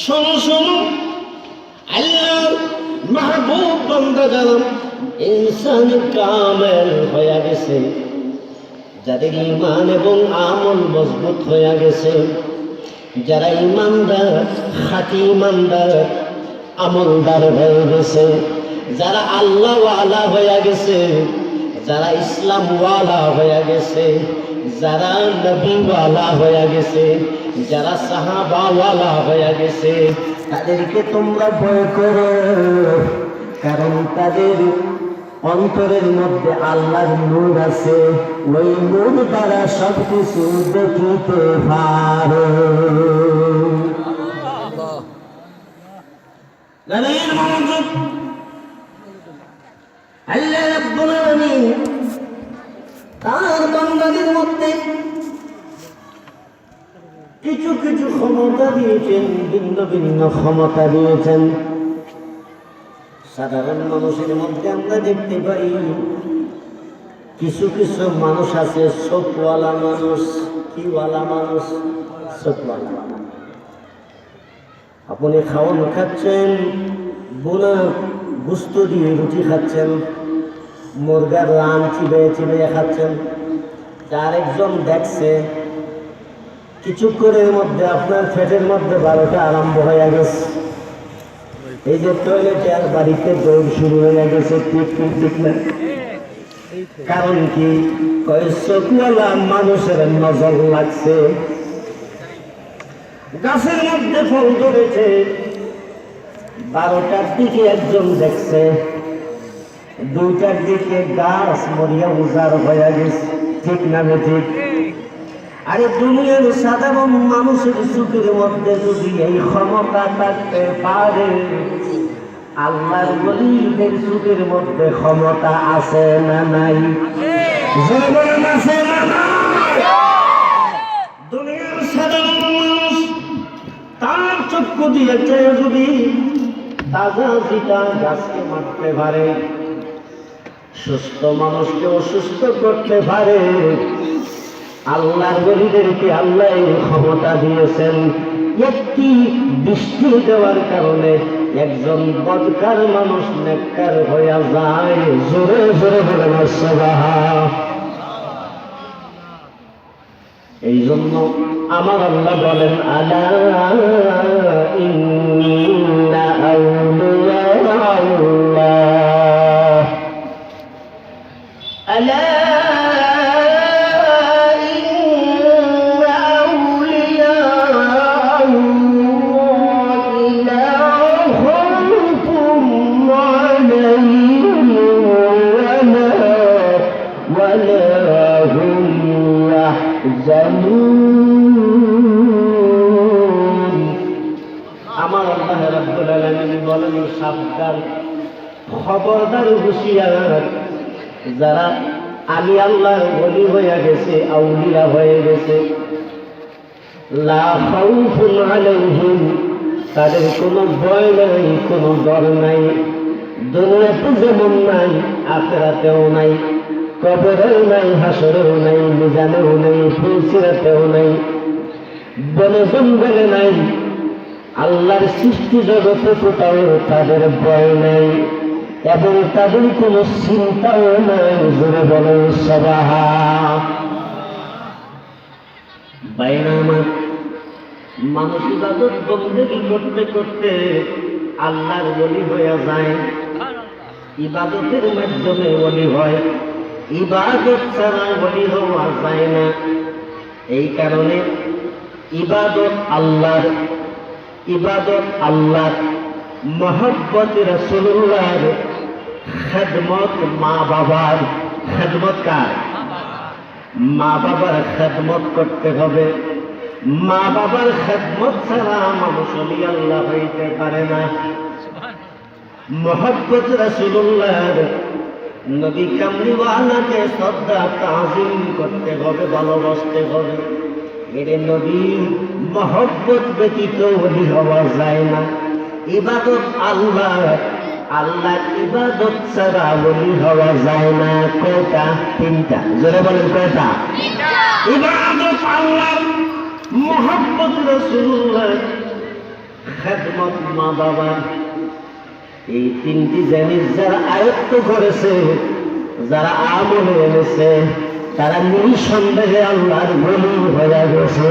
শোনো শোনো। আল্লাহ মাহবুব বান্দা জানাম ইনসান কামেল হয়ে গেছে, যাদের ইমান এবং আমল মজবুত হয়ে গেছে, যারা ইমানদার খাঁটি ইমানদার আমলদার হয়ে গেছে, যারা আল্লাহওয়ালা হয়ে গেছে, যারা ইসলামওয়ালা হয়ে গেছে, যারা নবীওয়ালা হয়ে গেছে যারা সাহাবাওয়ালা হয়ে গেছে, তাদেরকে তোমরা ভয় করো, কারণ তাদের অন্তরের মধ্যে আল্লাহর নূর আছে। ওই নূর দ্বারা সব কিছু দেখিতে পারো। তার বান্দাদের মধ্যে কিছু কিছু ক্ষমতা দিয়েছেন, ভিন্ন ভিন্ন ক্ষমতা দিয়েছেন। সাধারণ মানুষের মধ্যে আমরা দেখতে পাই কিছু কিছু মানুষ আছে চোখওয়ালা মানুষ, কিওয়ালা মানুষ চোখওয়ালা আপনি খাওয়ান খাচ্ছেন, বোনা গুস্ত দিয়ে রুটি খাচ্ছেন, মুরগার রান চিবে চিবে খাচ্ছেন। যার একজন দেখছে কিছুক্ষণের মধ্যে আপনার পেটের মধ্যে বারোটা আরম্ভ হয়ে গেছে। এই যে টয়লেটে আর বাড়িতে দৌড় শুরু হয়ে গেছে কারণ কি? মানুষের নজর লাগছে। গাছের মধ্যে ফল ধরেছে। বারোটার দিকে একজন দেখছে। দুইটার দিকে গাছ মরিয়া উজাড় হয়ে গেছে। ঠিক না ঠিক? আরে দুনিয়ার সাধারণ মানুষের সুখের মধ্যে যদি এই ক্ষমতা থাকতে পারে, আল্লাহর বলিদের সুখের মধ্যে ক্ষমতা আছে না নাই? আছে না দুনিয়ার সাধারণ মানুষ তার চক্ষু দিয়ে চেয়ে যদি তাজা জিটা গাছকে মারতে পারে, সুস্থ মানুষকে অসুস্থ করতে পারে আল্লাহর বলিদেরকে আল্লাহ ক্ষমতা দিয়েছেন। একটি বৃষ্টি দেওয়ার কারণে একজন বদকার মানুষ নেককার হইয়া যায়। জোরে জোরে বলে এই জন্য আমার আল্লাহ বলেন, আলা আমার আল্লাহ রাব্বুল আলামিন বলেন, সাবধান, খবরদার, হুঁশিয়ার। যারা আমি আল্লাহর বলি হয়ে গেছে, আউলিয়া হয়ে গেছে তাদের কোনো ভয় নাই, কোনো ডর নাই। দুনিয়াতে যেমন নাই, আখেরাতেও নাই। কবরেও নাই, হাসরেও নাই, মিজানেও নাই, ফুলসিরাতেও নাই, বনে জঙ্গলে নাই। আল্লাহর সৃষ্টি জগতে কোথাও তাদের ভয় নাই এবং তাদের কোনো চিন্তাও নাই, জোরে বলে সবাহা আমার, মানুষ ইবাদত বন্দেগি করতে করতে আল্লাহর বলি হয়ে যায়। ইবাদতের মাধ্যমে বলি হয়। ইবাদত ছাড়া বলি হওয়া যায় না। এই কারণে ইবাদত আল্লাহর ইবাদত আল্লাহর, মহব্বত রসুল্লাহর খেদমত মা বাবার খেদমত কার? মা বাবার খেদমত করতে হবে। মা বাবার খেদমত ছাড়া মানুষ অলি আল্লাহ হইতে পারে না। মোহব্বত রসুল্লাহর নবী কামলিওয়ালাকে শ্রদ্ধা তাজিম করতে হবে, ভালোবাসতে হবে। এরে নবীর মহব্বত ব্যতীত অলি হওয়া যায় না। ইবাদত আল্লাহ আল্লাহ ইবাদত ছাড়া অলি হওয়া যায় না। কয়টা? তিনটা। জোরে বলেন, কয়টা? ইবাদত আল্লাহ মোহাম্মদ রসুল্লাহ খেদমত মা বাবা এই তিনটি জিনিস যারা আয়ত্ত করেছে, যারা আমলে এনেছে, তারা নিঃসন্দেহে আল্লাহর বলি হয়ে গেছে।